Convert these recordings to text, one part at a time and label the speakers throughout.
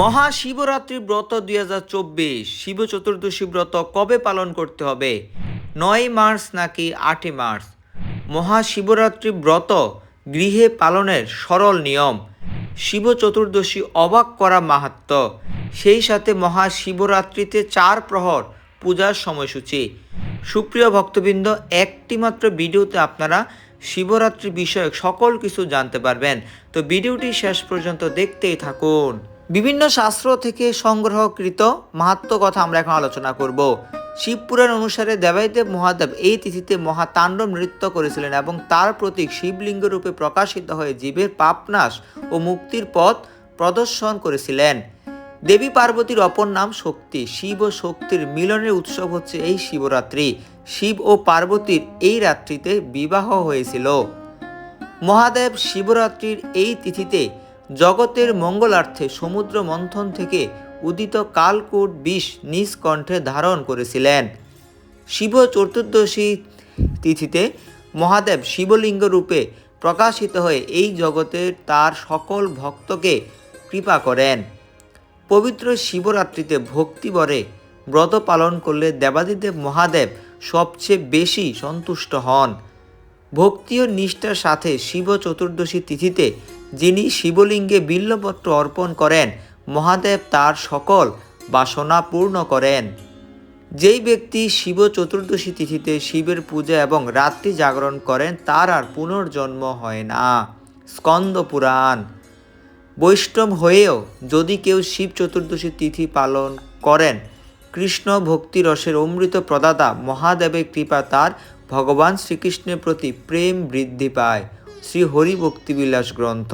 Speaker 1: মহাশিবরাত্রি ব্রত দুই হাজার চব্বিশ। শিব চতুর্দশী ব্রত কবে পালন করতে হবে? নয় মার্চ নাকি আটই মার্চ? মহাশিবরাত্রি ব্রত গৃহে পালনের সরল নিয়ম। শিব চতুর্দশী অবাক করা মাহাত্ম। সেই সাথে মহাশিবরাত্রিতে চার প্রহর পূজার সময়সূচি। সুপ্রিয় ভক্তবৃন্দ, একটি মাত্র ভিডিওতে আপনারা শিবরাত্রি বিষয়ক সকল কিছু জানতে পারবেন। তো ভিডিওটি শেষ পর্যন্ত দেখতেই থাকুন। বিভিন্ন শাস্ত্র থেকে সংগ্রহকৃত মাহাত্ম কথা আমরা এখন আলোচনা করব। শিবপুরাণ অনুসারে দেবাইদেব মহাদেব এই তিথিতে মহাতাণ্ডব নৃত্য করেছিলেন এবং তার প্রতীক শিবলিঙ্গ রূপে প্রকাশিত হয়ে জীবের পাপনাশ ও মুক্তির পথ প্রদর্শন করেছিলেন। দেবী পার্বতীর অপর নাম শক্তি। শিব ও শক্তির মিলনের উৎসব হচ্ছে এই শিবরাত্রি। শিব ও পার্বতীর এই রাত্রিতে বিবাহ হয়েছিল। মহাদেব শিবরাত্রির এই তিথিতে জগতের মঙ্গলার্থে সমুদ্র মন্থন থেকে উদিত কালকূট বিষ নিজ কণ্ঠে ধারণ করেছিলেন। শিব চতুর্দশী তিথিতে মহাদেব শিবলিঙ্গ রূপে প্রকাশিত হয়ে এই জগতের তার সকল ভক্তকে কৃপা করেন। পবিত্র শিবরাত্রিতে ভক্তিবরে ব্রত পালন করলে দেবাদিদেব মহাদেব সবচেয়ে বেশি সন্তুষ্ট হন। ভক্তি ও নিষ্ঠার সাথে শিব চতুর্দশী তিথিতে যিনি শিবলিঙ্গে বিল্লপত্র অর্পণ করেন, মহাদেব তার সকল বাসনা পূর্ণ করেন। যেই ব্যক্তি শিব চতুর্দশী তিথিতে শিবের পূজা এবং রাত্রি জাগরণ করেন, তার আর পুনর্জন্ম হয় না। স্কন্দ পুরাণ। বৈষ্ণব হয়েও যদি কেউ শিব চতুর্দশী তিথি পালন করেন, কৃষ্ণ ভক্তি রসের অমৃত প্রদাতা মহাদেবের কৃপা তার ভগবান শ্রীকৃষ্ণের প্রতি প্রেম বৃদ্ধি পায়। শ্রী হরি ভক্তিবিলাস গ্রন্থ।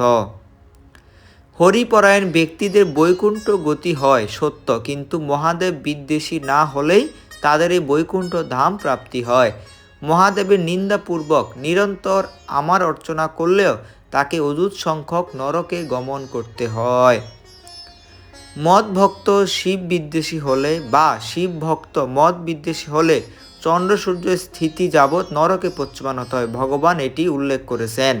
Speaker 1: হরিপরায়ণ ব্যক্তিদের বৈকুণ্ঠ গতি হয়, সত্য। কিন্তু মহাদেব বিদ্বেষী না হলেই তাদের এই বৈকুণ্ঠ ধাম প্রাপ্তি হয়। মহাদেবের নিন্দাপূর্বক নিরন্তর আমার অর্চনা করলেও তাকে অযুত সংখ্যক নরকে গমন করতে হয়। মদ ভক্ত শিব বিদ্বেষী হলে বা শিব ভক্ত মদ বিদ্বেষী হলে চন্দ্র সূর্যের স্থিতি যাবৎ নরকে পশ্চিমান হতে হয় ভগবান এটি উল্লেখ করেছেন।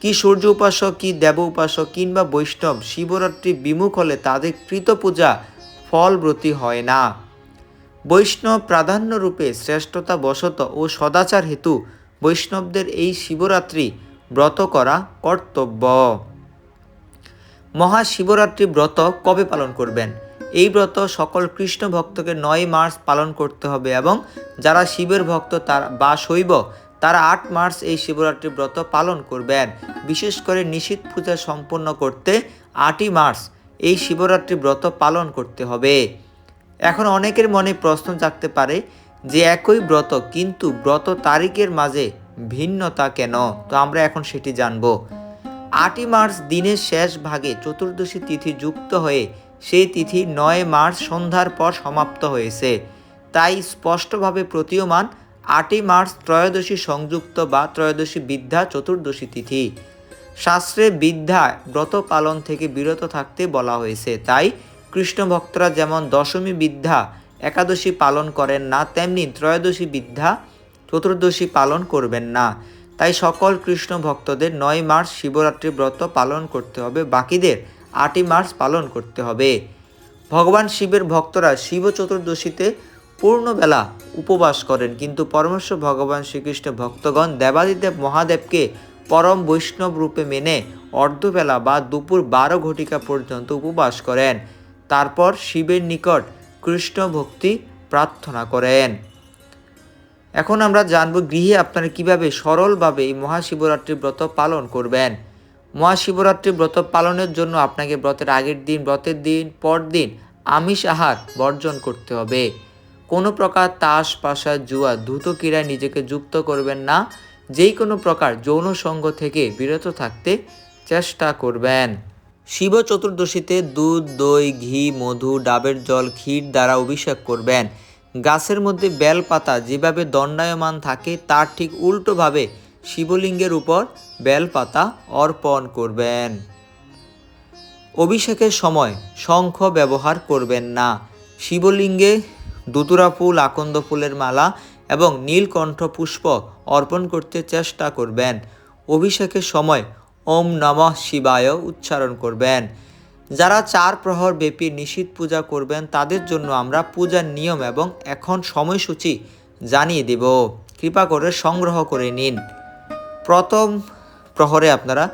Speaker 1: কি সূর্য উপাসক, কি দেব উপাসক কিংবা বৈষ্ণব শিবরাত্রি বিমুখ হলে তাদের কৃত পূজা ফলব্রতী হয় না। বৈষ্ণব প্রাধান্য রূপে শ্রেষ্ঠতা বশত ও সদাচার হেতু বৈষ্ণবদের এই শিবরাত্রি ব্রত করা কর্তব্য। মহাশিবরাত্রি ব্রত কবে পালন করবেন? এই ব্রত সকল কৃষ্ণ ভক্তকে নয় মার্চ পালন করতে হবে এবং যারা শিবের ভক্ত তার বা শৈব, তারা আট মার্চ এই শিবরাত্রি ব্রত পালন করবেন। বিশেষ করে নিশীত পূজা সম্পন্ন করতে আটই মার্চ এই শিবরাত্রি ব্রত পালন করতে হবে। এখন অনেকের মনে প্রশ্ন জাগতে পারে যে একই ব্রত কিন্তু ব্রত তারিখের মাঝে ভিন্নতা কেন? তো আমরা এখন সেটি জানব। আটই মার্চ দিনের শেষ ভাগে চতুর্দশী তিথি যুক্ত হয়ে সেই তিথি নয় মার্চ সন্ধ্যার পর সমাপ্ত হয়েছে। তাই স্পষ্টভাবে প্রতীয়মান আটই মার্চ ত্রয়োদশী সংযুক্ত বা ত্রয়োদশী বিদ্যা চতুর্দশী তিথি। শাস্ত্রে বিদ্যা ব্রত পালন থেকে বিরত থাকতে বলা হয়েছে। তাই কৃষ্ণ ভক্তরা যেমন দশমী বিদ্যা একাদশী পালন করেন না, তেমনি ত্রয়োদশী বিদ্যা চতুর্দশী পালন করবেন না। তাই সকল কৃষ্ণ ভক্তদের নয় মার্চ শিবরাত্রি ব্রত পালন করতে হবে। বাকিদের আটই মার্চ পালন করতে হবে। ভগবান শিবের ভক্তরা শিব চতুর্দশীতে পূর্ণবেলা উপবাস করেন, কিন্তু পরমেশ্বর ভগবান শ্রীকৃষ্ণ ভক্তগণ দেবাদিদেব মহাদেবকে পরম বৈষ্ণব রূপে মেনে অর্ধবেলা বা দুপুর বারো ঘটিকা পর্যন্ত উপবাস করেন। তারপর শিবের নিকট কৃষ্ণ ভক্তি প্রার্থনা করেন। এখন আমরা জানব গৃহে আপনারা কীভাবে সরলভাবে এই মহাশিবরাত্রি ব্রত পালন করবেন। মহাশিবরাত্রি ব্রত পালনের জন্য আপনাকে ব্রতের আগের দিন, ব্রতের দিন পর দিন আমিষ আহার বর্জন করতে হবে। কোনো প্রকার তাস, পাশা, জুয়া, দ্রুত ক্রীড়ায় নিজেকে যুক্ত করবেন না। যেই কোনো প্রকার যৌন সঙ্গ থেকে বিরত থাকতে চেষ্টা করবেন। শিব চতুর্দশীতে দুধ, দই, ঘি, মধু, ডাবের জল, ক্ষীর দ্বারা অভিষেক করবেন। গাছের মধ্যে বেলপাতা যেভাবে দণ্ডায়মান থাকে, তার ঠিক উল্টোভাবে শিবলিঙ্গের উপর বেলপাতা অর্পণ করবেন। অভিষেকের সময় শঙ্খ ব্যবহার করবেন না। শিবলিঙ্গে দুতুরা ফুল, আকন্দ ফুলের মালা এবং নীলকণ্ঠ পুষ্প অর্পণ করতে চেষ্টা করবেন। অভিষেকের সময় ওম নমঃ শিবায় উচ্চারণ করবেন। যারা চার প্রহর ব্যাপী নিশীত পূজা করবেন, তাদের জন্য আমরা পূজার নিয়ম এবং এখন সময়সূচি জানিয়ে দেব। কৃপা করে সংগ্রহ করে নিন। প্রথম প্রহরে আপনারা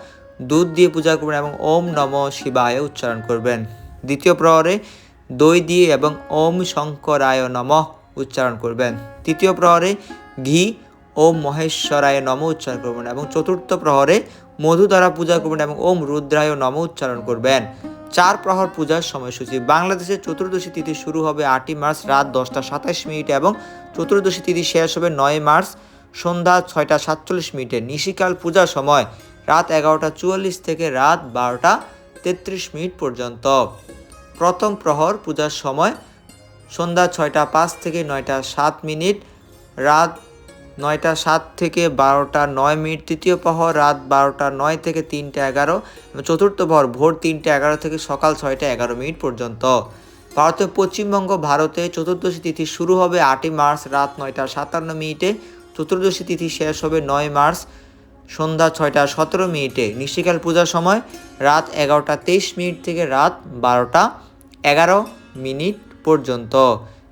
Speaker 1: দুধ দিয়ে পূজা করবেন এবং ওম নম শিবায় উচ্চারণ করবেন। দ্বিতীয় প্রহরে দই দিয়ে এবং ওম শঙ্করায় নম উচ্চারণ করবেন। তৃতীয় প্রহরে ঘি, ওম মহেশ্বরায় নম উচ্চারণ করবেন এবং চতুর্থ প্রহরে মধু দ্বারা পূজা করবেন এবং ওম রুদ্রায় নম উচ্চারণ করবেন। চার প্রহর পূজার সময়সূচি। বাংলাদেশের চতুর্দশী তিথি শুরু হবে আটই মার্চ রাত দশটা সাতাশ মিনিট এবং চতুর্দশী তিথি শেষ হবে নয় মার্চ সন্ধ্যা ছয়টা সাতচল্লিশ মিনিটে নিশিকাল পূজার সময় রাত এগারোটা চুয়াল্লিশ থেকে রাত বারোটা তেত্রিশ মিনিট পর্যন্ত। প্রথম প্রহর পূজার সময় সন্ধ্যা ছয়টা পাঁচ থেকে নয়টা সাত মিনিট, রাত নয়টা সাত থেকে বারোটা নয় মিনিট তৃতীয় প্রহর, রাত বারোটা নয় থেকে তিনটে এগারো চতুর্থ প্রহর ভোর তিনটে এগারো থেকে সকাল ছয়টা এগারো মিনিট পর্যন্ত। ভারতের পশ্চিমবঙ্গ, ভারতে চতুর্দশী তিথি শুরু হবে আটই মার্চ রাত নয়টা সাতান্ন মিনিটে। চতুর্দশী তিথি শেষ হবে নয় মার্চ, সন্ধ্যা ছয়টা সতেরো মিনিটে। নিশিকাল পূজার সময় রাত এগারোটা তেইশ মিনিট থেকে রাত বারোটা এগারো মিনিট পর্যন্ত।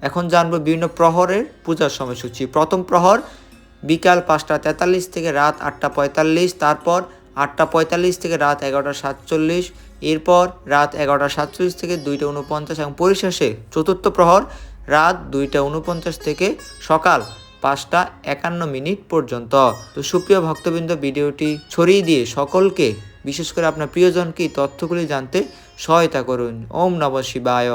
Speaker 1: এখন জানব বিভিন্ন প্রহরের পূজার সময়সূচি। প্রথম প্রহর বিকাল পাঁচটা তেতাল্লিশ থেকে রাত আটটা পঁয়তাল্লিশ, তারপর আটটা পঁয়তাল্লিশ থেকে রাত এগারোটা সাতচল্লিশ, এরপর রাত এগারোটা সাতচল্লিশ থেকে দুইটা উনপঞ্চাশ এবং পরিশেষে চতুর্থ প্রহর রাত দুইটা উনপঞ্চাশ থেকে সকাল পাঁচটা একান্ন মিনিট পর্যন্ত। তো সুপ্রিয় ভক্তবৃন্দ, ভিডিওটি ছড়িয়ে দিয়ে সকলকে, বিশেষ করে আপনার প্রিয়জনকে তথ্যগুলি জানতে সহায়তা করুন। ওম নম শিবায়।